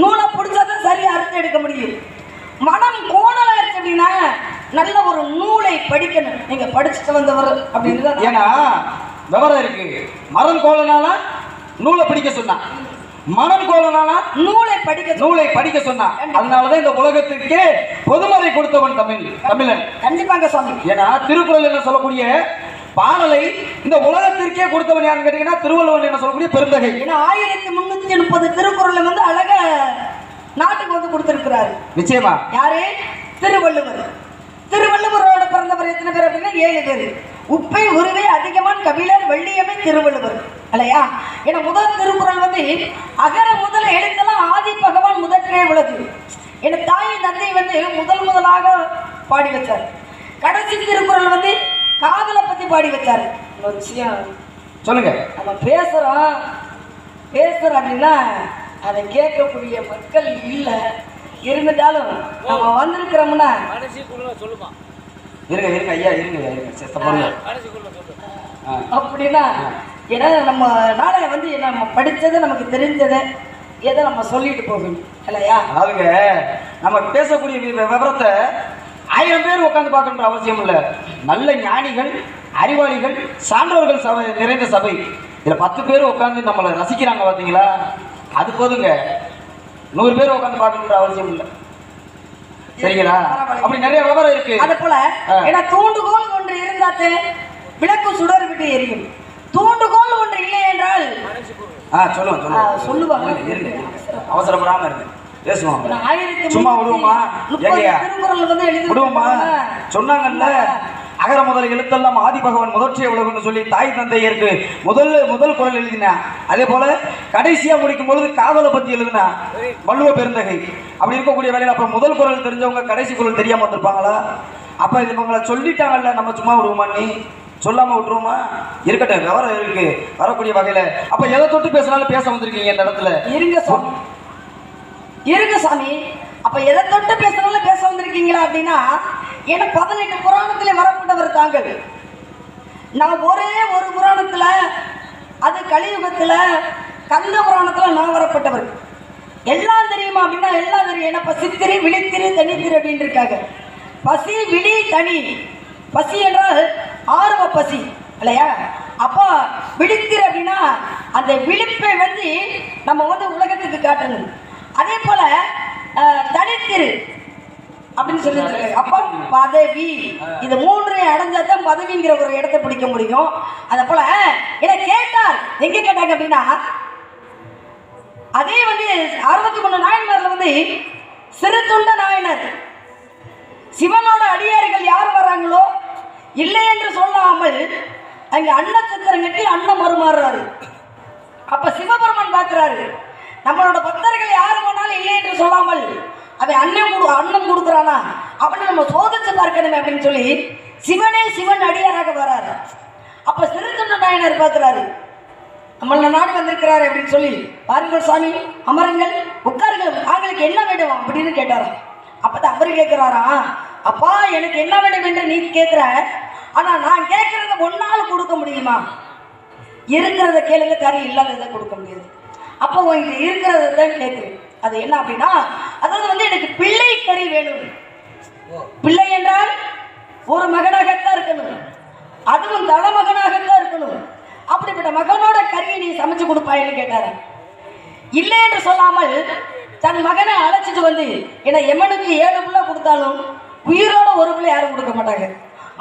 நூலை பிடிச்சாதான் சரியா அறுத்து எடுக்க முடியும். மனம் கோணலா இருக்கு அப்படின்னா நல்ல ஒரு நூலை படிக்கணும். நீங்க படிச்சுட்டு வந்தவர் அப்படின்னு ஏன்னா விவரம் இருக்கு. மரம் கோலனால நூலை படிக்க சொன்னான் மனம் கோலனால நூலை படிக்க நூலை படிக்க சொன்னான் அதனாலதான் இந்த உலகத்திற்கே பொதுமறை கொடுத்தவன் தமிழ் தமிழன். கண்டிப்பாங்க சுவாமி. ஏன்னா திருக்குறள் என்ன சொல்லக்கூடிய பாடலை இந்த உலகத்திற்கே கொடுத்தவன் யாருன்னு கேட்டீங்கன்னா திருவள்ளுவன் என்ன சொல்லக்கூடிய பெருந்தகை. ஏன்னா ஆயிரத்தி முன்னூத்தி முப்பது திருக்குறள் வந்து அழகா நாட்டுக்கு வந்து கொடுத்திருக்கிறாரு. நிச்சயமா. யாரு? திருவள்ளுவர். திருவள்ளுவரோட பிறந்தவர் எத்தனை பேர் அப்படின்னா ஏழு பேர். உப்பை உருவை அதிகமான் கபிலர் வெள்ளியமை திருவள்ளுவர். இல்லையா? ஏன்னா முதல் திருக்குறள் வந்து அகர முதல எழுத்தெல்லாம் ஆதி பகவான் முதற்றே உலகு என் தாய் தந்தை வந்து முதல் முதலாக பாடி வச்சார். கடைசி திருக்குறள் வந்து காதலை பத்தி பாடி வச்சார். ஒரு விஷயம். சொல்லுங்க. நம்ம பேசுகிறோம் பேசுகிறோம் அப்படின்னா அதை கேட்கக்கூடிய மக்கள் இல்லை. இருந்துட்டாலும் நம்ம வந்திருக்கிறோம்னா. இருங்க இருங்க ஐயா இருங்க இருங்க. செத்த பொருள் ஆ. அப்படின்னா ஏன்னா நம்ம நாளை வந்து நம்ம படித்ததை நமக்கு தெரிஞ்சதை. எதை நம்ம சொல்லிட்டு போகணும். இல்லையா? அதாவதுங்க நம்ம பேசக்கூடிய விவரத்தை ஆயிரம் பேர் உட்காந்து பார்க்கணுன்ற அவசியம் இல்லை. நல்ல ஞானிகள் அறிவாளிகள் சான்றோர்கள் சபை நிறைந்த சபை. இதில் பத்து பேர் உட்காந்து நம்மளை ரசிக்கிறாங்க பார்த்தீங்களா அது போதுங்க. நூறு பேர் உட்காந்து பார்க்கணுன்ற அவசியம் இல்லை. சரிங்களா? அப்படி நிறைய விவரம் இருக்கு. அதே போல. ஏன்னா தூண்டுகோல் ஒன்று இருந்தாத்தே விளக்கு சுடர் விட்டு எரியும். தூண்டுகோல் ஒன்று இல்லை என்றால் ஆ சொல்லுங்க சொல்லுவாங்க. இருங்க, அவசரப்படாம இருங்க. ஆயிரத்தி சும்மா விடுவோமா? திருக்குறள் வந்து எழுதி விடுவோமா. சொன்னாங்கல்ல. அகர முதல் எழுத்தெல்லாம் ஆதி பகவான் முதற்சிய உலகம்னு சொல்லி தாய் தந்தையருக்கு முதல் முதல் குரல் எழுதினா. அதே போல கடைசியா முடிக்கும் பொழுது காதலை பத்தி எழுதினா வள்ளுவ பெருந்தகை. அப்படி இருக்கக்கூடிய வேலையில் அப்ப முதல் குரல் தெரிஞ்சவங்க கடைசி குரல் தெரியாம வந்திருப்பாங்களா? அப்ப இது இவங்களை சொல்லிட்டாங்கல்ல நம்ம சும்மா விடுவோமா நீ? சொல்லாம விட்டுருவோமா? இருக்கட்டும் விவரம் இருக்கு. வரக்கூடிய வகையில. அப்ப எதை தொட்டு பேசினாலும் பேச வந்திருக்கீங்க இந்த இடத்துல? இருங்க சாமி. இருங்க சாமி. அப்ப எதை தொட்டு பேசுறதுல பேச வந்திருக்கீங்களா அப்படின்னா ஏன்னா பதினெட்டு புராணத்துல வரப்பட்டவர் தாங்கள். நான் ஒரே ஒரு புராணத்துல அது கலியுகத்துல கந்த புராணத்துல நான் வரப்பட்டவர். எல்லாம் தெரியுமா அப்படின்னா எல்லாம் தெரியும். ஏன்னா பசித்திரி விழித்திரி விழித்திரு தனித்திரு அப்படின்னு இருக்காங்க. பசி விழி தனி. பசி என்றால் ஆர்வ பசி இல்லையா? அப்போ விழித்திரு அப்படின்னா அந்த விழிப்பை வந்து நம்ம வந்து உலகத்துக்கு காட்டணும். அதே போல தனித்திரு அப்படின்னு சொல்லி வச்சிருக்காங்க அப்போ பதவி இது மூன்றையும் அடைஞ்சாதான் பதவிங்கிற ஒரு இடத்தை பிடிக்க முடியும். அதை போல இதை கேட்டார் எங்க கேட்டாங்க அப்படின்னா அதே வந்து அறுபத்தி மூணு நாயன்மார்ல வந்து சிறு நாயனர். சிவனோட அடியார்கள் யார் வராங்களோ இல்லை என்று சொல்லாமல் அங்க அன்ன சத்திரம் கட்டி அன்னம் மறுமாறுறாரு. அப்ப சிவபெருமான் பார்க்கிறாரு நம்மளோட பக்தர் யார் வேணாலும் இல்லை என்று சொல்லாமல் அவன் அண்ணன் கொடு அண்ணன் கொடுக்குறானா? அவனை நம்ம சோதிச்சு பார்க்கணுமே அப்படின்னு சொல்லி சிவனே சிவன் அடியாராக வராரு. அப்ப சிறுத்தொண்ட நாயனர் பார்க்கிறாரு. நம்மள நாடு வந்திருக்கிறாரு அப்படின்னு சொல்லி பாருங்கள் சாமி அமருங்கள் உட்காருங்கள் அவங்களுக்கு என்ன வேண்டும் அப்படின்னு கேட்டாராம் அப்பதான் அவரு கேட்கிறாரா அப்பா எனக்கு என்ன வேண்டும் என்று நீ கேட்கிற? ஆனா நான் கேட்கறத ஒன்னால கொடுக்க முடியுமா? இருக்கிறத கேளுங்க கறி இல்லாததை கொடுக்க முடியாது. அப்போ உங்க இருக்கிறத தான் கேட்குறேன். அது என்ன அப்படின்னா அதாவது வந்து எனக்கு பிள்ளை கறி வேணும். பிள்ளை என்றால் ஒரு மகனாகத்தான் இருக்கணும். அதுவும் தலைமகனாகத்தான் இருக்கணும். அப்படிப்பட்ட மகனோட கறியை நீ சமைச்சு கொடுப்பாயின்னு கேட்டாரு. இல்லை என்று சொல்லாமல் தன் மகனை அழைச்சிட்டு வந்து ஏன்னா எமனுக்கு ஏழு பிள்ளை கொடுத்தாலும் உயிரோட ஒரு பிள்ளை யாரும் கொடுக்க மாட்டாங்க.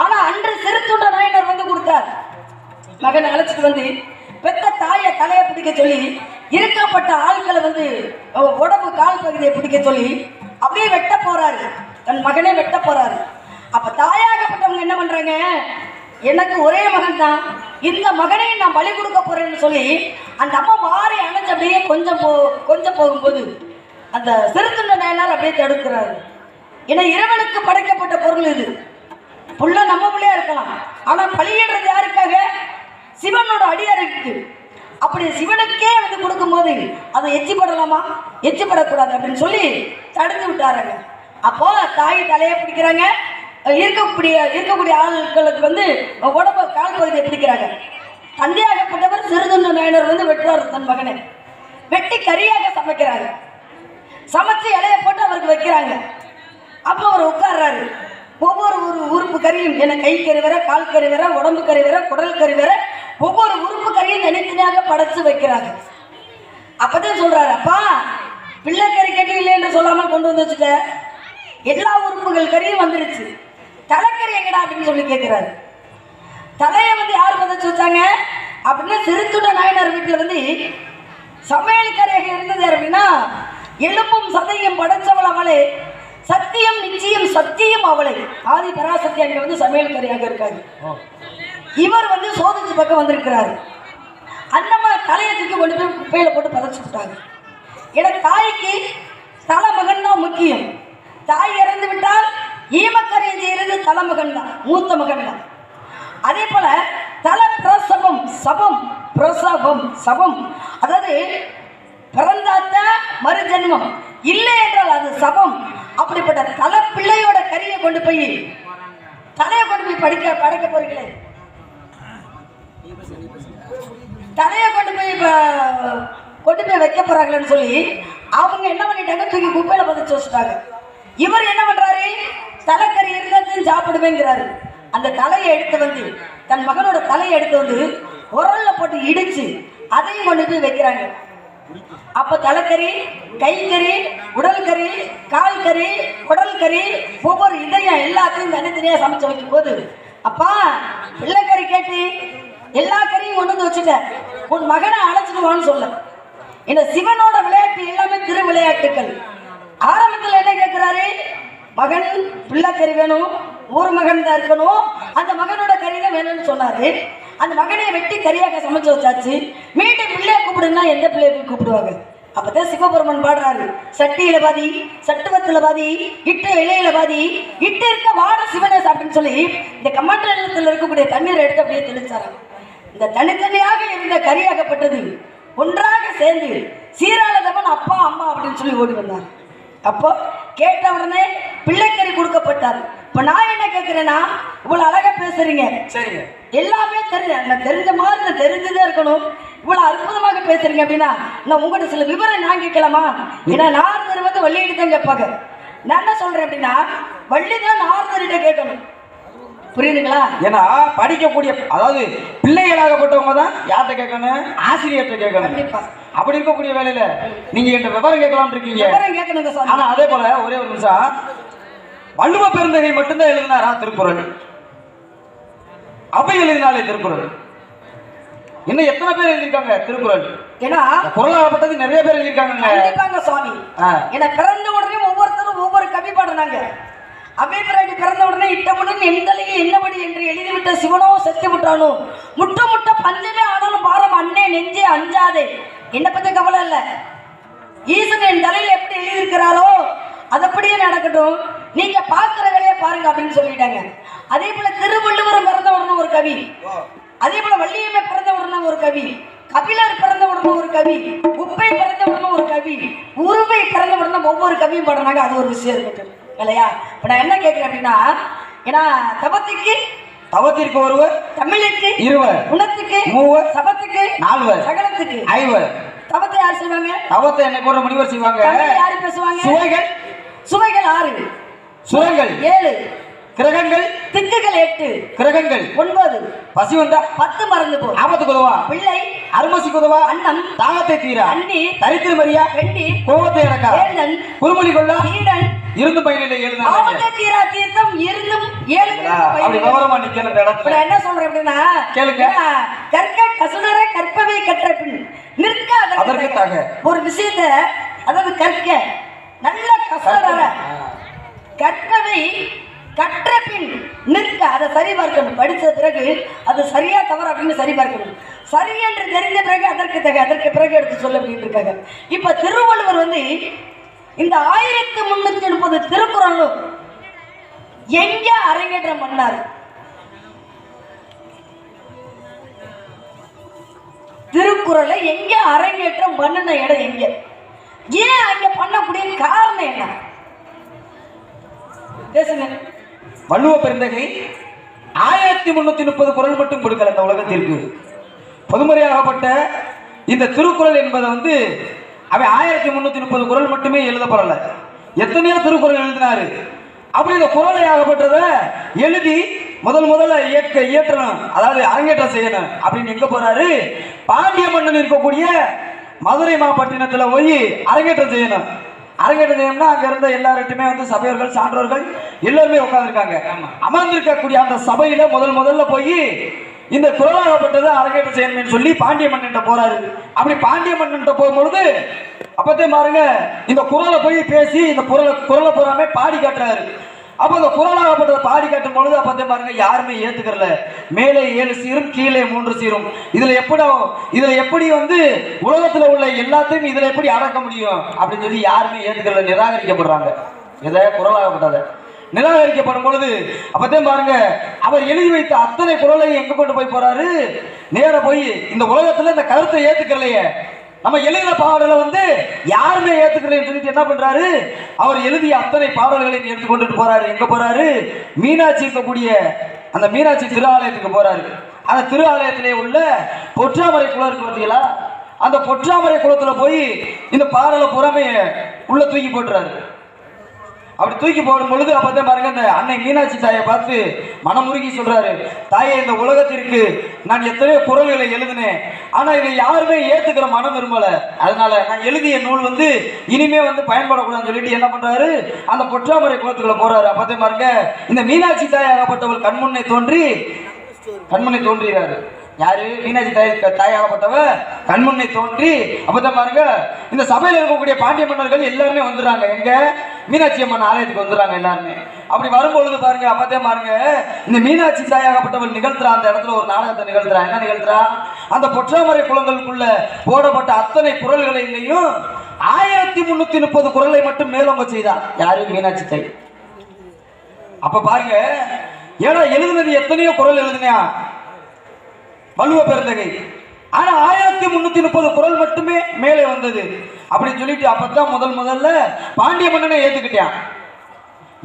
ஆனா அன்று சிறுத்துண்ட நாயனர் வந்து கொடுத்தார். மகனை அழைச்சிட்டு வந்து பெத்த தாயை தலையை பிடிக்க சொல்லி இருக்கப்பட்ட ஆட்களை வந்து உடம்பு கால் பகுதியை பிடிக்க சொல்லி அப்படியே வெட்ட போறாரு. தன் மகனே வெட்ட போறாரு. அப்ப தாயாகப்பட்டவங்க என்ன பண்றாங்க? எனக்கு ஒரே மகன் தான். இந்த மகனையும் நான் பலி கொடுக்க போறேன்னு சொல்லி அந்த அம்மா மாறி அணைஞ்ச அப்படியே கொஞ்சம் போ கொஞ்சம் போகும்போது அந்த சிறுத்துண்ட நயனால் அப்படியே தடுக்கிறாரு. ஏன்னா இறைவனுக்கு படைக்கப்பட்ட பொருள் இது. புள்ள நம்ம பிள்ளையா இருக்கலாம். ஆனா பலியிடுறது யாருக்காக? சிவனோட அடியாருக்கு அப்படி சிவனுக்கே வந்து கொடுக்கும்போது அதை எச்சிப்படலாமா எச்சிப்படக்கூடாது அப்படின்னு சொல்லி தடுத்து விட்டாருங்க. அப்போ தாய் தலையை பிடிக்கிறாங்க. இருக்கக்கூடிய இருக்கக்கூடிய ஆட்களுக்கு வந்து உடம்பு கால் பகுதியை பிடிக்கிறாங்க. தந்தையாகப்பட்டவர் சிறுதொன்று நாயனர் வந்து வெட்டுறாரு தன் மகனை. வெட்டி கறியாக சமைக்கிறாங்க. சமைச்சு இலைய போட்டு அவருக்கு வைக்கிறாங்க. அப்போ அவர் உட்கார்றாரு. ஒவ்வொரு ஒரு உறுப்பு கறியும் என கை கறி வர கால் கறி வர உடம்பு கறி வர குடல் கறி வர ஒவ்வொரு உறுப்பு தனித்தனியாக படைச்சு வைக்கிறாங்க அப்பதான் சொல்றாரு அப்பா பிள்ளைக்கறி கட்டி இல்லை என்று சொல்லாம கொண்டு வந்து வச்சுட்ட. எல்லா உறுப்புகள் கறியும் வந்துருச்சு. தலைக்கறி எங்கடா? அப்படின்னு சொல்லி கேட்கிறாரு. தலையை வந்து யார் புதைச்சு வச்சாங்க? அப்படின்னா சிறுத்துட நாயனார் வீட்டில் வந்து சமையல்கரையாக இருந்தது யார் அப்படின்னா எலும்பும் சதையும் படைச்சவள் அவளே. சத்தியம் நிச்சயம் சத்தியம் அவளை. ஆதி பராசக்தி அங்கே வந்து சமையல்கரையாக இருக்காரு. இவர் வந்து சோதனை பக்கம் வந்திருக்கிறாரு. அண்ணம்மா தலையை தூக்கி கொண்டு போய் குப்பையில் போட்டு பதைச்சு விட்டாங்க. எனக்கு தாய்க்கு தலைமகன் தான் முக்கியம். தாய் இறந்து விட்டால் ஈமக்கரையை செய்கிறது தலைமகன் தான் மூத்த மகன் தான். அதே போல தல பிரசவம் சபம் பிரசவம் சபம். அதாவது பிறந்தாத்த மறுஜென்மம். இல்லை என்றால் அது சபம். அப்படிப்பட்ட தல பிள்ளையோட கரியை கொண்டு போய் தலையை கொண்டு போய் படிக்க படைக்க போறீங்களே. தலையை கொண்டு போய் இப்போ கொண்டு போய் வைக்க போறாங்களேன்னு சொல்லி அவங்க என்ன பண்ணிட்டாங்க? தூக்கி குப்பையில பதிச்சு வச்சுட்டாங்க. இவர் என்ன பண்றாரு? தலைக்கறி இருந்தாச்சும் சாப்பிடுவேங்கிறாரு அந்த தலையை எடுத்து வந்து தன் மகனோட தலையை எடுத்து வந்து உரல்ல போட்டு இடிச்சு அதையும் கொண்டு போய் வைக்கிறாங்க. அப்ப தலைக்கறி கைக்கறி உடல் கறி கால் கறி குடல் கறி ஒவ்வொரு இதயம் எல்லாத்தையும் தனித்தனியா சமைச்சு வைக்கும் போது அப்பா பிள்ளைக்கறி கேட்டு எல்லா கறியும் கொண்டு வந்து வச்சுட்ட உன் மகனை அழைச்சிடுவான்னு சொல்ல. இந்த சிவனோட விளையாட்டு எல்லாமே திரு விளையாட்டுக்கள் ஆரம்பத்தில் என்ன கேட்கிறாரு மகன் பிள்ளைக்கறி வேணும் ஒரு மகன் தான் இருக்கணும். அந்த மகனோட கறி தான் வேணும்னு சொன்னாரு. அந்த மகனை வெட்டி கறியாக சமைச்சு வச்சாச்சு. மீண்டும் பிள்ளையை கூப்பிடுன்னா எந்த பிள்ளையை போய் கூப்பிடுவாங்க? அப்பதான் சிவபெருமன் பாடுறாரு. சட்டியில பாதி சட்டுவத்துல பாதி இட்ட இலையில பாதி இட்டு இருக்க வாட சிவனேஸ் அப்படின்னு சொல்லி இந்த கமண்டலத்தில் இருக்கக்கூடிய தண்ணீரை எடுத்து அப்படியே தெளிச்சாராங்க இந்த தனித்தனியாக இருந்த கரியாகப்பட்டது ஒன்றாக சேர்ந்து சீராளதவன் அப்பா அம்மா அப்படின்னு சொல்லி ஓடி வந்தார். அப்போ கேட்ட உடனே பிள்ளைக்கறி கொடுக்கப்பட்டார். இப்போ நான் என்ன கேட்குறேன்னா இவ்வளோ அழகா பேசுறீங்க. சரிங்க. எல்லாமே தெரிஞ்ச நான் தெரிஞ்ச மாதிரி நான் தெரிஞ்சுதான் இருக்கணும். இவ்வளவு அற்புதமாக பேசுறீங்க அப்படின்னா நான் உங்கள்கிட்ட சில விவரம் நான் கேட்கலாமா? ஏன்னா நாரதர் வந்து வள்ளியிட்டு தான் கேட்பாங்க. நான் என்ன சொல்றேன் அப்படின்னா வள்ளி தான் நாரதர்கிட்ட கேட்கணும். புரியுதுங்களா? ஏன்னா படிக்கக்கூடிய அதாவது பிள்ளைகளாகப்பட்டவங்க தான் யார்கிட்ட கேட்கணும்? ஆசிரியர்கிட்ட கேட்கணும். அப்படி இருக்கக்கூடிய வேலையில நீங்க என்கிட்ட விவரம் கேட்கலாம்னு இருக்கீங்க. ஆனா அதே போல ஒரே ஒரு நிமிஷம். வள்ளுவ பெருந்தகை மட்டும்தான் எழுதினாரா திருக்குறள்? அவை எழுதினாலே திருக்குறள். இன்னும் எத்தனை பேர் எழுதியிருக்காங்க திருக்குறள்? ஏன்னா பொருளாகப்பட்டது நிறைய பேர் எழுதியிருக்காங்க சுவாமி. ஏன்னா பிறந்த உடனே ஒவ்வொருத்தரும் ஒவ்வொரு கவி பாடுறாங்க. அபிப்பிராயி பிறந்த உடனே இட்டமுடன் எந்தலையில் என்னபடி என்று எழுதிவிட்ட சிவனோ செத்து விட்டானோ? முட்ட முட்ட பஞ்சமே ஆனாலும் பாரம் அண்ணே நெஞ்சே அஞ்சாதே. என்ன பத்தி கவலை இல்ல. ஈசன் என் தலையில எப்படி எழுதியிருக்கிறாரோ அது அப்படியே நடக்கட்டும். நீங்க பாக்குற வேலையை பாருங்க அப்படின்னு சொல்லிட்டாங்க. அதே போல திருவள்ளுவரம் பிறந்த உடனே ஒரு கவி. அதே போல வள்ளியம்மை பிறந்த உடனே ஒரு கவி. கபிலர் பிறந்த உடனே ஒரு கவி. உப்பை பிறந்த உடனே ஒரு கவி. உருவை பிறந்த உடனே ஒவ்வொரு கவியும் பாடுறாங்க. அது ஒரு விஷயம் இருக்கட்டும் இல்லையா? இப்ப நான் என்ன கேட்கிறேன் அப்படின்னா ஏன்னா தபத்துக்கு தவத்திற்கு ஒருவர் தமிழுக்கு இருவர் குணத்துக்கு மூவர் சபத்துக்கு நால்வர் சகலத்துக்கு ஐவர். தபத்தை யார் செய்வாங்க? தவத்தை என்னை போன்ற முனிவர் செய்வாங்க. யாரு பேசுவாங்க? சுவைகள். சுவைகள் ஆறு. சுரங்கள் ஏழு. கிரகங்கள். திக்குகள் எட்டு. கிரகங்கள். ஒன்பது. பசி வந்தா பத்து மறந்து போ. ஆபத்துக்கு உதவா? பிள்ளை. அருமசி குதவா அன்னம். தாகத்தை தீரா? அண்ணி தரித்திர மரியா வெண்டி கோபத்தை இறக்கா குறுமொழி கொள்ளா? சீடன் இருந்து பயனில எழுதினாங்க தீரா தீர்த்தம் இருந்தும் ஏழு அப்படி விவரமா இப்ப இடத்துல என்ன சொல்றேன் அப்படின்னா கேளுங்க. கற்க கசுடர கற்பவை கற்ற பின் நிற்க அதற்கு. ஒரு விஷயத்த அதாவது கற்க நல்ல கசுடர கற்பவை. கற்ற பின் நிற்க. அதை சரி பார்க்கணும். படித்த பிறகு அது சரியா தவறு அப்படின்னு சரி பார்க்கணும். சரி என்று தெரிந்த பிறகு அதற்கு தக அதற்கு பிறகு எடுத்து சொல்ல அப்படின்னு இருக்காங்க. இப்ப திருவள்ளுவர் வந்து இந்த ஆயிரத்தி முன்னூத்தி முப்பது திருக்குறளும் எங்க அரங்கேற்றம் பண்ணாரு? திருக்குறளை எங்க அரங்கேற்றம் பண்ணின இடம் எங்க ஏன் அங்க பண்ணக்கூடிய காரணம் என்ன? பேசுங்க. வள்ளுவ பெருந்தகை ஆயிரத்தி முன்னூத்தி முப்பது குரல் மட்டும் கொடுக்கல இந்த உலகத்திற்கு. பொதுமறையாகப்பட்ட இந்த திருக்குறள் என்பதை வந்து அவன் ஆயிரத்தி முன்னூத்தி முப்பது குரல் மட்டுமே எழுதப்படல. எத்தனையோ திருக்குறள் எழுதினாரு. அப்படி இந்த குரலை ஆகப்பட்டத எழுதி முதல் முதல்ல இயக்க இயற்றணும். அதாவது அரங்கேற்றம் செய்யணும். அப்படின்னு எங்க போறாரு? பாண்டிய மன்னன் இருக்கக்கூடிய மதுரை மாவட்டத்தினத்துல போய் அரங்கேற்றம் செய்யணும். அரங்கேற்றம் செய்யணும்னா அங்க இருந்த எல்லார்ட்டுமே வந்து சபையர்கள் சான்றோர்கள் எல்லாருமே உட்கார்ந்துருக்காங்க. அமர்ந்திருக்கக்கூடிய அந்த சபையில முதல் முதல்ல போய் இந்த குரலாகப்பட்டதை அரங்கேற்ற செய்யணும்னு சொல்லி பாண்டிய மன்னன் போறாரு. அப்படி பாண்டிய மன்னன் போகும்பொழுது அப்பத்தே பாருங்க இந்த குரலை போய் பேசி இந்த குரலை குரலை பூராமே பாடி காட்டுறாரு. அப்ப இந்த குரலாகப்பட்டதை பாடி காட்டும் பொழுது அப்பத்தே பாருங்க யாருமே ஏத்துக்கறல. மேலே ஏழு சீரும் கீழே மூன்று சீரும். இதுல எப்படி இதுல எப்படி வந்து உலகத்துல உள்ள எல்லாத்தையும் இதுல எப்படி அடக்க முடியும்? அப்படின்னு சொல்லி யாருமே ஏத்துக்கறல நிராகரிக்கப்படுறாங்க. இதை குரலாகப்பட்டதை. நிராகரிக்கப்படும் பொழுது அப்பதான் பாருங்க அவர் எழுதி வைத்த அத்தனை குரலையும் எங்க கொண்டு போய் போறாரு? நேர போய் இந்த உலகத்துல இந்த கருத்தை ஏத்துக்கலையே. நம்ம எழுதின பாடலை வந்து யாருமே ஏத்துக்கலைன்னு சொல்லிட்டு என்ன பண்றாரு? அவர் எழுதிய அத்தனை பாடல்களையும் எடுத்து கொண்டுட்டு போறாரு. எங்க போறாரு? மீனாட்சி இருக்கக்கூடிய அந்த மீனாட்சி திருஆலயத்துக்கு போறாரு. அந்த திருஆலயத்திலே உள்ள பொற்றாமரை குளம் இருக்கு பார்த்தீங்களா? அந்த பொற்றாமரை குளத்துல போய் இந்த பாடலை புறமே உள்ள தூக்கி போட்டுறாரு. அப்படி தூக்கி போடும் பொழுது அப்பதான் பாருங்க இந்த அன்னை மீனாட்சி தாயை பார்த்து மனமுருகி சொல்றாரு தாயே இந்த உலகத்திற்கு நான் எத்தனையோ குரல்களை எழுதினேன். ஆனா இதை யாருமே ஏத்துக்கிற மனம் விரும்பல. அதனால நான் எழுதிய நூல் வந்து இனிமே வந்து பயன்படக்கூடாதுன்னு சொல்லிட்டு என்ன பண்றாரு? அந்த பொற்றாமரை குளத்துக்குள்ள போறாரு. அப்பதான் பாருங்க இந்த மீனாட்சி தாயாகப்பட்டவள் கண்முன்னே தோன்றி கண்முன்னே தோன்றுகிறாரு. யாரு? மீனாட்சி தாய் தாயாகப்பட்டவ கண்முன்னே தோன்றி அப்பதான் பாருங்க இந்த சபையில் இருக்கக்கூடிய பாண்டிய மன்னர்கள் எல்லாருமே வந்துடுறாங்க. எங்க? மீனாட்சி அம்மன் ஆலயத்துக்கு வந்துடுறாங்க எல்லாருமே. அப்படி வரும்பொழுது பாருங்க அப்பதான் பாருங்க இந்த மீனாட்சி தாயாகப்பட்டவள் நிகழ்த்துறா அந்த இடத்துல ஒரு நாடகத்தை நிகழ்த்துறா. என்ன நிகழ்த்துறா? அந்த பொற்றாமரை குளங்களுக்குள்ள போடப்பட்ட அத்தனை குரல்களையும் ஆயிரத்தி முன்னூத்தி முப்பது குரலை மட்டும் மேலோங்க செய்தா. யாரு? மீனாட்சி தாய். அப்ப பாருங்க ஏன்னா எழுதுனது எத்தனையோ குரல் எழுதுனியா? வலுவ பெருந்தகை. ஆனா ஆயிரத்தி முன்னூத்தி முப்பது குரல் மட்டுமே மேலே வந்தது. அப்படின்னு சொல்லிட்டு அப்பதான் முதல் முதல்ல பாண்டிய மன்னனை ஏத்துக்கிட்டான்.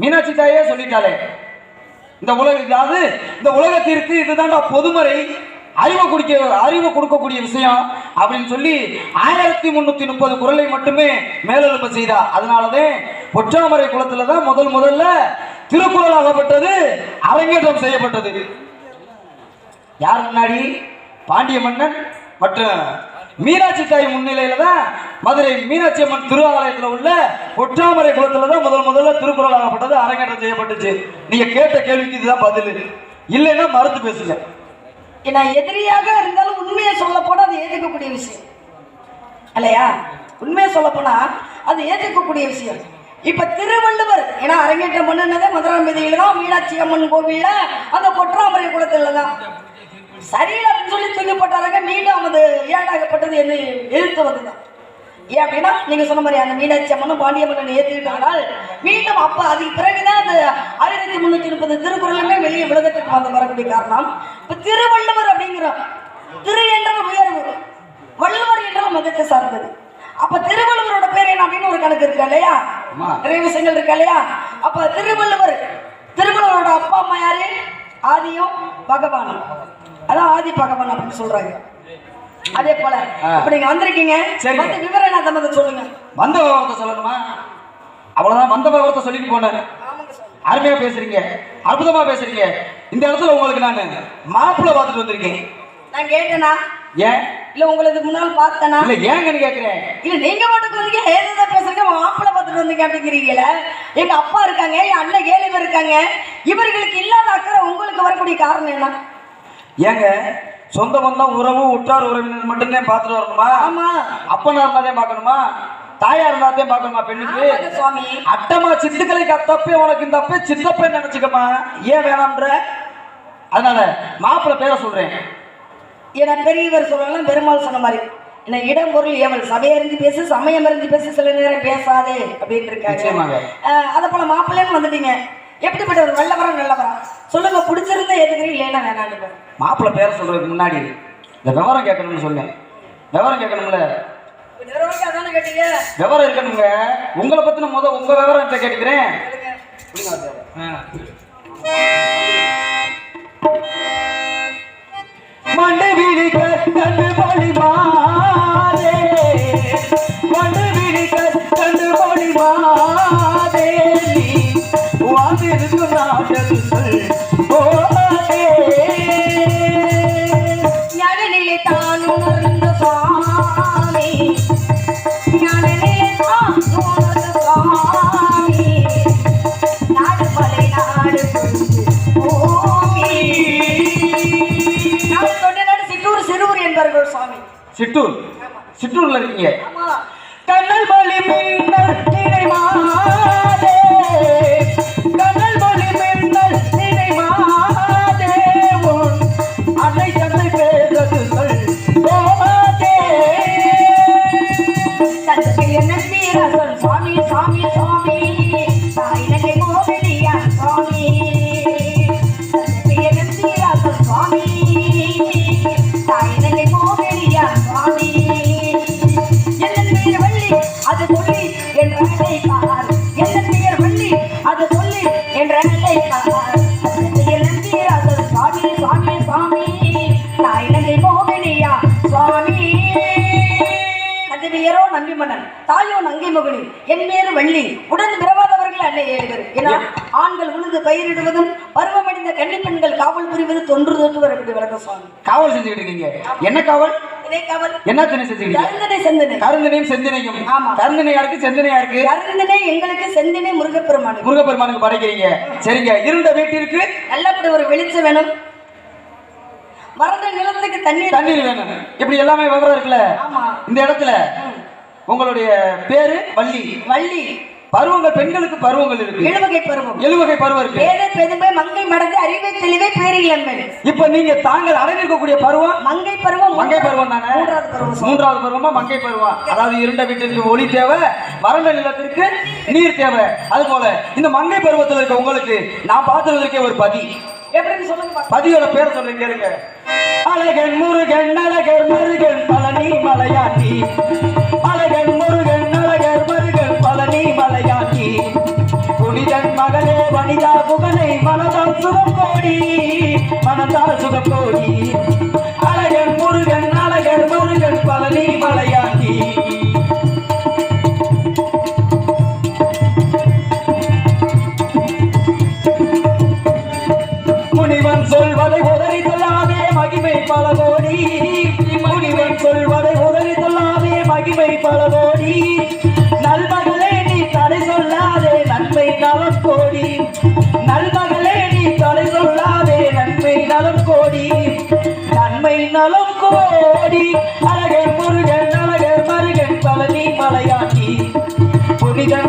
மீனாட்சி தாயே சொல்லிட்டாளே இந்த உலக அதாவது இந்த உலகத்திற்கு இதுதான்டா பொதுமறை அறிவை குடிக்க அறிவு கொடுக்கக்கூடிய விஷயம் அப்படின்னு சொல்லி ஆயிரத்தி முன்னூத்தி முப்பது குரலை மட்டுமே மேலெழுப்ப செய்தா. அதனாலதான் ஒற்றாமரை குளத்துல தான் முதல் முதல்ல திருக்குறள் ஆகப்பட்டது அரங்கேற்றம் செய்யப்பட்டது. யார் முன்னாடி? பாண்டிய மன்னன் மற்றும் மீனாட்சி தாய் முன்னிலையில தான் மதுரை மீனாட்சி அம்மன் திருவாலயத்தில் உள்ள ஒற்றாமரை குளத்தில் தான் முதல் முதல்ல திருக்குறள் ஆகப்பட்டது அரங்கேற்றம் செய்யப்பட்டுச்சு. நீங்க கேட்ட கேள்விக்கு இதுதான் பதில். இல்லைன்னா மறுத்து பேசுங்க. ஏன்னா எதிரியாக இருந்தாலும் உண்மையை சொல்ல அது ஏற்றுக்கக்கூடிய விஷயம். இல்லையா? உண்மையை சொல்ல அது ஏற்றுக்கக்கூடிய விஷயம். இப்ப திருவள்ளுவர் ஏன்னா அரங்கேற்றம் பண்ணனதே மதுராம்பதியில தான் மீனாட்சி அம்மன் கோவில்ல அந்த பொற்றாமரை குளத்துல தான் சரியில்லை அப்படின்னு சொல்லி தூக்கி போட்டாங்க மீண்டும் அது ஏடாகப்பட்டது என்ன எதிர்த்து வந்துதான் ஏன் அப்படின்னா நீங்க சொன்ன மாதிரி அந்த மீனாட்சி அம்மனும் பாண்டியம்மன் ஏற்றுக்கிட்டால் மீண்டும் அப்ப அதுக்கு பிறகுதான் அந்த ஆயிரத்தி முன்னூத்தி முப்பது திருக்குறளுமே வெளியே உலகத்துக்கு வந்து வரக்கூடிய காரணம். இப்ப திருவள்ளுவர் அப்படிங்கிறோம் திரு என்றால் உயர்வு வள்ளுவர் என்றால் மதத்தை சார்ந்தது. அப்ப திருவள்ளுவரோட பேர் என்ன அப்படின்னு ஒரு கணக்கு இருக்கு இல்லையா. நிறைய விஷயங்கள் இருக்கு இல்லையா? அப்ப திருவள்ளுவர் திருவள்ளுவரோட அப்பா அம்மா யாரு? ஆதியும் பகவானும். அதான் ஆதி பகவான் அப்படின்னு சொல்றாங்க. அதே போல. இப்ப நீங்க வந்திருக்கீங்க. சரிங்க. வந்து விவரம் என்ன? தம்பதை சொல்லுங்க. வந்த விவரத்தை சொல்லணுமா? அவ்வளவுதான் வந்த விவரத்தை சொல்லிட்டு போனேன் அருமையா பேசுறீங்க. அற்புதமா பேசுறீங்க. இந்த இடத்துல உங்களுக்கு நான் மாப்பிள்ளை பார்த்துட்டு வந்திருக்கேன். நான் கேட்டேனா? ஏன்? இல்ல உங்களுக்கு முன்னால் பார்த்தேனா? இல்ல ஏங்கன்னு கேக்குறேன். இல்ல நீங்க மட்டும் வந்தீங்க ஏதோ பேசுறீங்க. மாப்பிள்ளை பார்த்துட்டு வந்தீங்க அப்படிங்கிறீங்களே எங்க அப்பா இருக்காங்க என் அண்ணன் ஏழு பேர் இருக்காங்க. இவர்களுக்கு இல்லாத அக்கறை உங்களுக்கு வரக்கூடிய காரணம் என்ன? ஏங்க சொந்த பந்தம் உறவு உற்றார் உறவினர் மட்டும்தான் பார்த்துட்டு வரணுமா? ஆமா. அப்பனா இருந்தாதே பார்க்கணுமா? தாயா இருந்தாதே பார்க்கணுமா பெண்ணுக்கு? சுவாமி. அட்டமா சித்துக்களைக்கு அத்தப்பே உனக்கு இந்த அப்பே சித்தப்பே நினைச்சுக்கமா ஏன் வேணாம்ன்ற? அதனால மாப்பிள்ளை பேரை சொல்றேன். ஏன்னா பெரியவர் சொல்லலாம் பெருமாள் சொன்ன மாதிரி. என்ன இடம் பொருள் ஏவல் சபையறிஞ்சு பேசு சமயம் அறிஞ்சு பேசு சில நேரம் பேசாதே அப்படின்னு இருக்காங்க அதை போல மாப்பிள்ளைன்னு வந்துட்டீங்க. எப்படிப்பட்ட ஒரு நல்லவரா நல்லவரா? சொல்லுங்க பிடிச்சிருந்தா எதுக்குறீங்க இல்லைன்னா வேணான்னு மாப்பிள்ளை பேரை சொல்றதுக்கு முன்னாடி இந்த விவரம் கேட்கணும்னு சொன்னேன். விவரம் கேட்கணும்ல? விவரம் இருக்கணுங்க. உங்களை பத்தின முத உங்க விவரம் இப்ப கேட்டுக்கிறேன். மண்டை வீடு கட்டு வழி மாறே மண்டை பாட்டது சொல் போதே ஞானநிலை சிற்றூர் சிற்றூர்ல இருக்கீங்க. கண்ணல் மொழி மின்னல் பயிரிடுவதும் பருவமடைந்த கன்னி பெண்கள் காவல் புரிவது தொன்று தொட்டு வரக்கூடிய விளக்க சுவாமி. காவல் செஞ்சுக்கிட்டு இருக்கீங்க. என்ன காவல்? இதே காவல். என்ன திணை செஞ்சுக்கிட்டு கருந்தனை செந்தனை. கருந்தனையும் செந்தினையும். ஆமா. கருந்தனை யாருக்கு? செந்தினையா இருக்கு? கருந்தனை எங்களுக்கு செந்தினை முருகப்பெருமானுக்கு. முருகப்பெருமானுக்கு படைக்கிறீங்க. சரிங்க. இருண்ட வீட்டிற்கு? நல்லபடி ஒரு வெளிச்சம் வேணும். வறண்ட நிலத்துக்கு தண்ணீர் தண்ணீர் வேணும். இப்படி எல்லாமே விவரம் இருக்குல்ல? ஆமா. இந்த இடத்துல உங்களுடைய பேரு? வள்ளி. வள்ளி. பருவங்கள் பெண்களுக்கு பருவங்கள் இருக்கு. இழுவகை பருவம். எழுவகை பருவம் இருக்கு. வேத பெருமை மங்கை மடங்கு அறிவை தெளிவை பேரிலம்பன் இப்ப நீங்க தாங்கள் அடைந்திருக்கக்கூடிய பருவம்? மங்கை பருவம் மங்கை பருவம் தானே? மூன்றாவது பருவம். மூன்றாவது பருவமா? மங்கை பருவம்? அதாவது இருண்ட வீட்டிற்கு ஒளி தேவை வறண்ட நிலத்திற்கு நீர் தேவை. அது போல இந்த மங்கை பருவத்தில் இருக்க உங்களுக்கு நான் பார்த்ததற்கே ஒரு பதி. எப்படின்னு சொல்லுங்க. பதியோட பேரை சொல்றேன் கேளுங்க. அழகன் முருகன் அழகர் முருகன் பழனி மலையாண்டி. மனதால்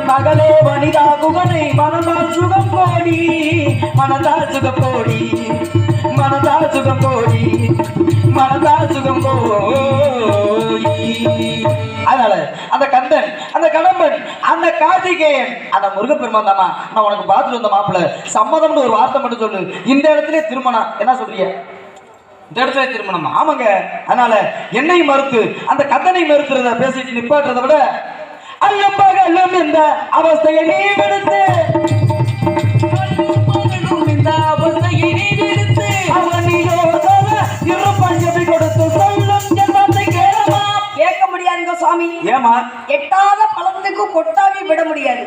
மகளே வனிதா குகனை மனதால் சுகம் போடி மனதால் சுகம் கோடி மனதால் சுகம் கோடி மனதால் சுகம் போடி அதனால அந்த கந்தன் அந்த கடம்பன் அந்த கார்த்திகேயன் அந்த முருகப்பெருமான் தாமா நான் உனக்கு பார்த்துட்டு வந்த மாப்பிள்ள சம்மதம்னு ஒரு வார்த்தை மட்டும் சொல்லு. இந்த இடத்துல திருமணம். என்ன சொல்றீங்க? இந்த இடத்துல திருமணம்? ஆமாங்க. அதனால என்னை மறுத்து அந்த கந்தனை மறுத்துறத பேசிட்டு நிப்பாட்டுறதை விட விடுத்து அல்லப்பகலும் இந்த அவஸ்தையை நீ விடுத்து சுவாமி. ஏமா எட்டாத பழத்துக்கு கொட்டாவி விட முடியாது.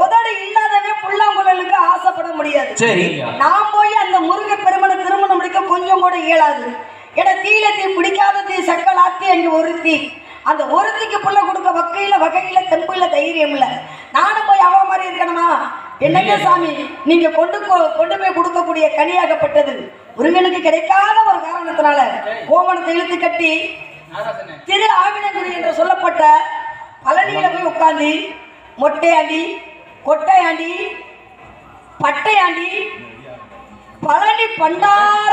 உதடு இல்லாதவே புல்லாங்குழலுக்கு ஆசைப்பட முடியாது. சரி. நான் போய் அந்த முருக பெருமனை திருமணம் முடிக்க கொஞ்சம் கூட இயலாது. ஏன்னா தீல தீ பிடிக்காத தீ சக்கலாத்தி அங்கே ஒருத்தி அந்த ஒருத்திக்கு புள்ள கொடுக்க வக்கையில வகையில தெம்புல தைரியம் இல்ல நானும் போய் அவ மாதிரி இருக்கணுமா? என்னங்க சாமி நீங்க கொண்டு கொண்டு போய் கொடுக்கக்கூடிய கனியாகப்பட்டது. முருகனுக்கு கிடைக்காத ஒரு காரணத்தினால கோமணத்தை இழுத்து கட்டி திரு ஆவினகுடி என்று சொல்லப்பட்ட பழனியில போய் உட்கார்ந்து மொட்டையாண்டி கொட்டையாண்டி பட்டையாண்டி பழனி பண்டார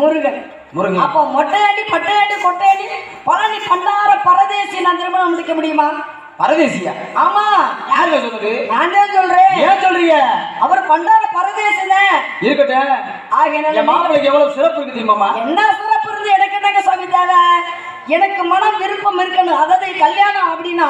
முருகன். முருகன். அப்போ மொட்டையாண்டி பட்டையாண்டி கொட்டையாண்டி பழனி பண்டார பரதேசி நான் திருமணம் முடிக்க முடியுமா? பரதேசியா? ஆமா. யாருங்க சொன்னது நான் தான் சொல்றேன். ஏன் சொல்றீங்க? அவர் பண்டார பரதேசிதான் இருக்கட்டும். ஆகையினால என் மாப்பிள்ளைக்கு எவ்வளவு சிறப்பு இருக்கு தெரியுமாமா என்ன சிறப்பு இருந்து எனக்கு என்னங்க சாமி தேவை? எனக்கு மனம் விருப்பம் இருக்கணும். அதாவது கல்யாணம் அப்படின்னா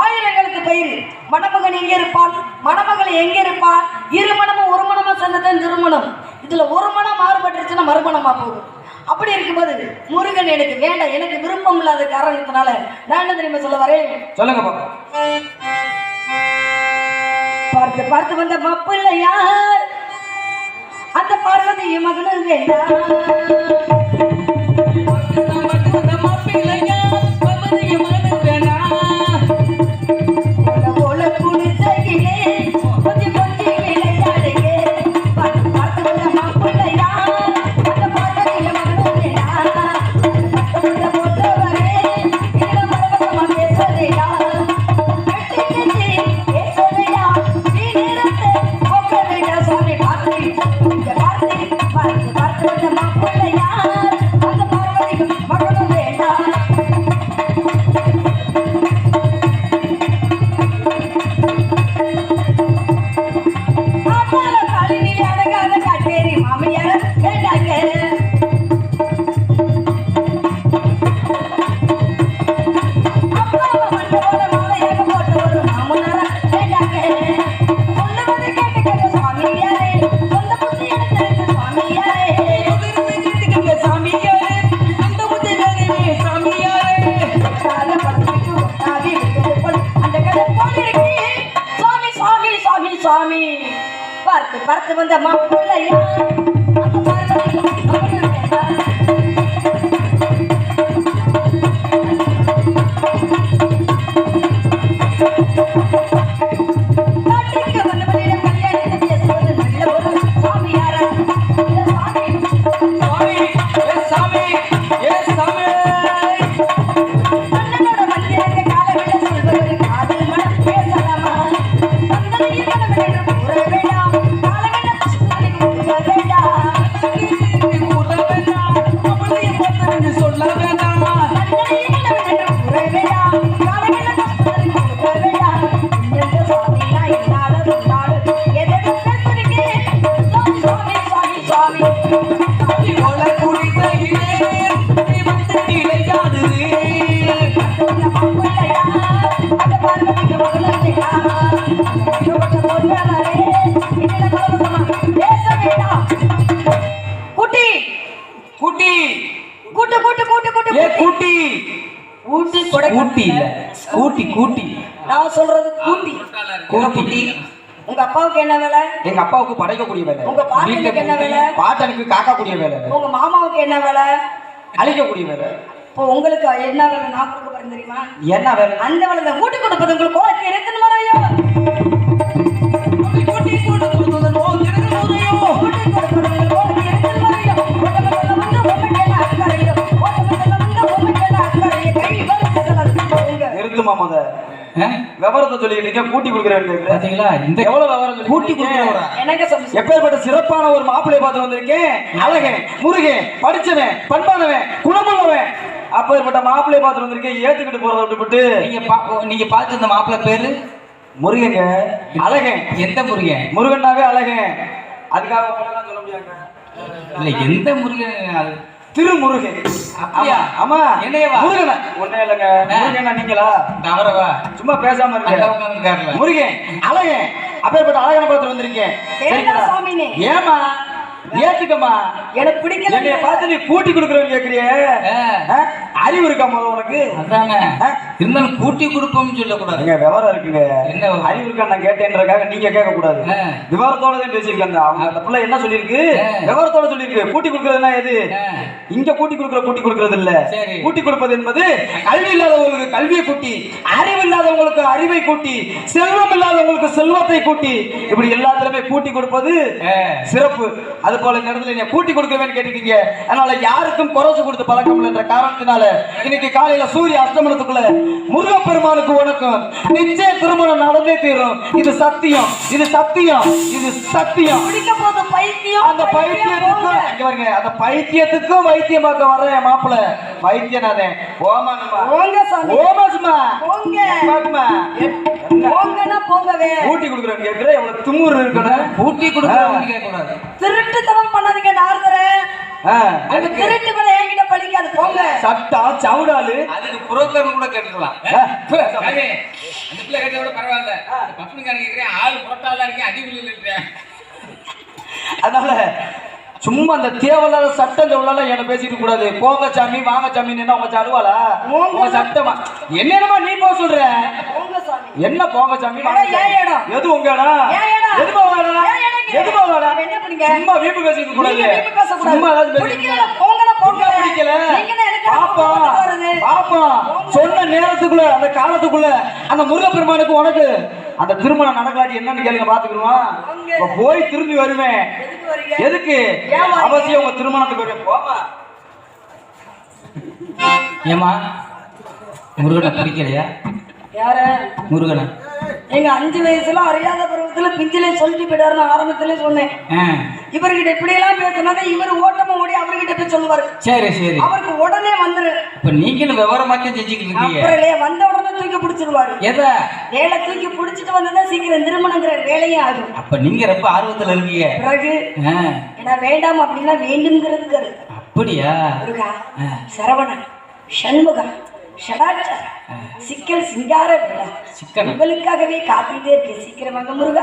ஆயிரங்களுக்கு பயிர். மணமகன் எங்க இருப்பான்? மணமகள் எங்க இருப்பான்? இரு மணமும் ஒரு மணமா சேர்ந்ததான் திருமணம். இதுல ஒரு மனம் மாறுபட்டுருச்சுன்னா மறுமணமா போகும். அப்படி இருக்கும்போது முருகன் எனக்கு வேண்டாம் எனக்கு விருப்பம் இல்லாத காரணத்தினால நான் என்ன தெரியுமா சொல்ல வரேன்? சொல்லுங்க பாப்பா. பார்த்து பார்த்து வந்த மாப்பிள்ளை யார் அந்த பார்வதி மகனும் வேண்டாம். போல சுவாமி, பார்த்து பார்த்து வந்த மாப்பிள்ளையா? அப்பாவுக்கு என்ன வேலை எங்க அப்பாவுக்கு படைக்கக்கூடிய வேலை உங்க பாட்டனுக்கு என்ன வேலை பாட்டனுக்கு காக்கக்கூடிய வேலை உங்க மாமாவுக்கு என்ன வேலை அழிக்கக்கூடிய வேலை இப்போ உங்களுக்கு என்ன வேலை நான் கொடுக்க போறேன் தெரியுமா என்ன வேலை அந்த வேலை ஊட்டி கொடுப்பது உங்களுக்கு கோலத்தை இறக்கணும் மறையோ ஊட்டி கொடுப்பது மறையோ ஓட்டமல்ல வந்து ஓமக்கேல அக்கறையோ ஓட்டமல்ல வந்து ஓமக்கேல அக்கறையோ கை வரிசைகள் போங்க நிறுத்துமா முத விவரத்தை சொல்லிக்கிட்டு இருக்க, கூட்டி கொடுக்குறேன் பாத்தீங்களா? இந்த எவ்வளவு விவரம் கூட்டி கொடுக்குறவரா எனக்கு எப்பேற்பட்ட சிறப்பான ஒரு மாப்பிள்ளை பார்த்து வந்திருக்கேன். அழகன் முருகன் படிச்சவன் பண்பானவன் குணமுள்ளவன். அப்பேற்பட்ட மாப்பிள்ளை பார்த்து வந்திருக்கேன். ஏத்துக்கிட்டு போறதை விட்டுவிட்டு நீங்க நீங்க பார்த்து இந்த மாப்பிள்ளை பேரு? முருகங்க அழகன். எந்த முருகன்? முருகன்னாவே அழகன். அதுக்காக சொல்ல முடியாங்க இல்ல எந்த முருகன்? அது திருமுருகன். அப்படியா? ஆமா. என்னையவா? முருகனா. ஒண்ணே இல்லைங்க. முருகனா நீங்களா? தவறவா சும்மா பேசாம அந்த இருக்க உட்காந்துருக்காருல முருகன் அழகன். அப்பேற்பட்ட அழகனை பார்த்து வந்திருக்கேன்? ஏமா ஏத்துக்கம்மா? எனக்கு பிடிக்கல என்னைய பார்த்து நீ கூட்டி கொடுக்குறவன் கேக்குறிய. அறிவு இருக்கா முதல்ல உனக்கு அதானே? இருந்தாலும் கூட்டி கொடுப்போம்னு சொல்லக்கூடாது நீங்க விவரம் இருக்குங்க என்ன? அறிவு இருக்கா நான் கேட்டேன்றதுக்காக நீங்க கேட்க கூடாது ஆ. விவரத்தோட தான் பேசியிருக்காங்க அவங்க அந்த பிள்ளை என்ன சொல்லியிருக்கு. விவரத்தோட சொல்லியிருக்கு கூட்டி கொடுக்கறதுனா எது இங்க கூட்டி கொடுக்குற கூட்டி கொடுக்கறது இல்ல. கூட்டி கொடுப்பது என்பது கல்வி இல்லாதவங்களுக்கு கல்வியை கூட்டி அறிவு இல்லாதவங்களுக்கு அறிவை கூட்டி செல்வம் இல்லாதவங்களுக்கு செல்வத்தை கூட்டி இப்படி எல்லாத்துலயுமே கூட்டி கொடுப்பது. சிறப்பு அது போல இந்த இடத்துல நீங்க கூட்டி கொடுக்கவேன்னு கேட்டுக்கீங்க அதனால யாருக்கும் குறைச்சு கொடுத்து பழக்கம் என்ற காரணத்தினால இன்னைக்கு காலையில சூரிய அஸ்தமனத்துக்குள்ள முருகப்பெருமானுக்கு வணக்கம். நிச்சய திருமணம் நடந்தே தீரும். இது சத்தியம். இது சத்தியம். இது சத்தியம். பிடிக்க போது பைத்தியம் அந்த பைத்தியத்துக்கும் இங்க பாருங்க அந்த பைத்தியத்துக்கும் வைத்தியம் பார்க்க வர்ற என் மாப்பிள வைத்தியநாதே சாமி. ஓமாசுமா பாக்குமா போங்கன்னா போங்கவே. ஊட்டி கொடுக்குறேன் கேட்கிற எவ்வளவு துமுறு இருக்கணும். கூட்டி கொடுக்கறவங்க கேட்க கூடாது திருட்டுத்தனம் பண்ணாதீங்க நாரதரே. அந்த திருட்டு வேலை என்கிட்ட படிக்காது போங்க. சட்டா சவுடாலு. அதுக்கு புரோக்கர் கூட கேட்டுக்கலாம். அந்த பிள்ளை கேட்டதை விட பரவாயில்ல. பப்புனுக்காரன் கேட்கிறேன் ஆள் புரட்டாதான் இருக்கேன் அடி வில்லில் இருக்கிறேன் அதனால சும்மா அந்த தேவையில்லாத சட்டம் சொல்லலாம் என்ன பேசிட்டு கூடாது போங்க சாமி வாங்க சாமி என்ன உங்க போங்க. உங்க சட்டமா என்னென்னமா நீ போக சொல்ற என்ன போங்க சாமி? எது உங்க இடம் ஏன் இடம்? எது போக இடம்? ஏன் இடங்க? எது போக இடம்? அப்ப என்ன பண்ணீங்க? சும்மா வீம்பு பேசிட்டு கூடாது. சும்மா ஏதாவது பிடிக்கல, பாப்பா. பாப்பா சொன்ன நேரத்துக்குள்ள அந்த காலத்துக்குள்ள அந்த முருகப்பெருமானுக்கு உனக்கு அந்த திருமணம் நடக்கலாட்டி என்னன்னு கேளுங்க. இப்ப போய் திரும்பி வருவேன் எதுக்கு? அவசியம் உங்க திருமணத்துக்கு வருவேன் போமா ஏமா முருகனை பிடிக்கலையா? யார? முருகனை. எங்க அஞ்சு வயசுல அறியாத பருவத்துல பிஞ்சிலே சொல்லிட்டு போயிட்டாருன்னு ஆரம்பத்திலே சொன்னேன். இவர்கிட்ட இப்படி எல்லாம் பேசினாதான் இவர் ஓட்டமா ஓடி அவர்கிட்ட போய் சொல்லுவாரு. சரி சரி. அவருக்கு உடனே வந்துரு. இப்ப நீங்களும் விவரமாக்கி செஞ்சுக்கிட்டு அப்புறம் வந்த உடனே தூக்கி பிடிச்சிருவாரு. எதை? வேலை தூக்கி பிடிச்சிட்டு வந்தா சீக்கிரம் திருமணங்கிற வேலையே ஆகும். அப்ப நீங்க ரொம்ப ஆர்வத்துல இருக்கீங்க. பிறகு ஏன்னா வேண்டாம் அப்படின்னா வேண்டும்ங்கிறதுக்கு. அப்படியா. சரவணன் சண்முகா ಶಡಾಚ ಸಿಕ್ಕಲ್ ಸಿಂಗಾರ ಇಲ್ಲ ಚಿಕ್ಕಮಬಲಿಕಾಗಿ ಕಾಫಿಯೇ ಬೇಕಾ ಸಿಕ್ಕ್ರೆ ಮಂಗ ಮರುಗ.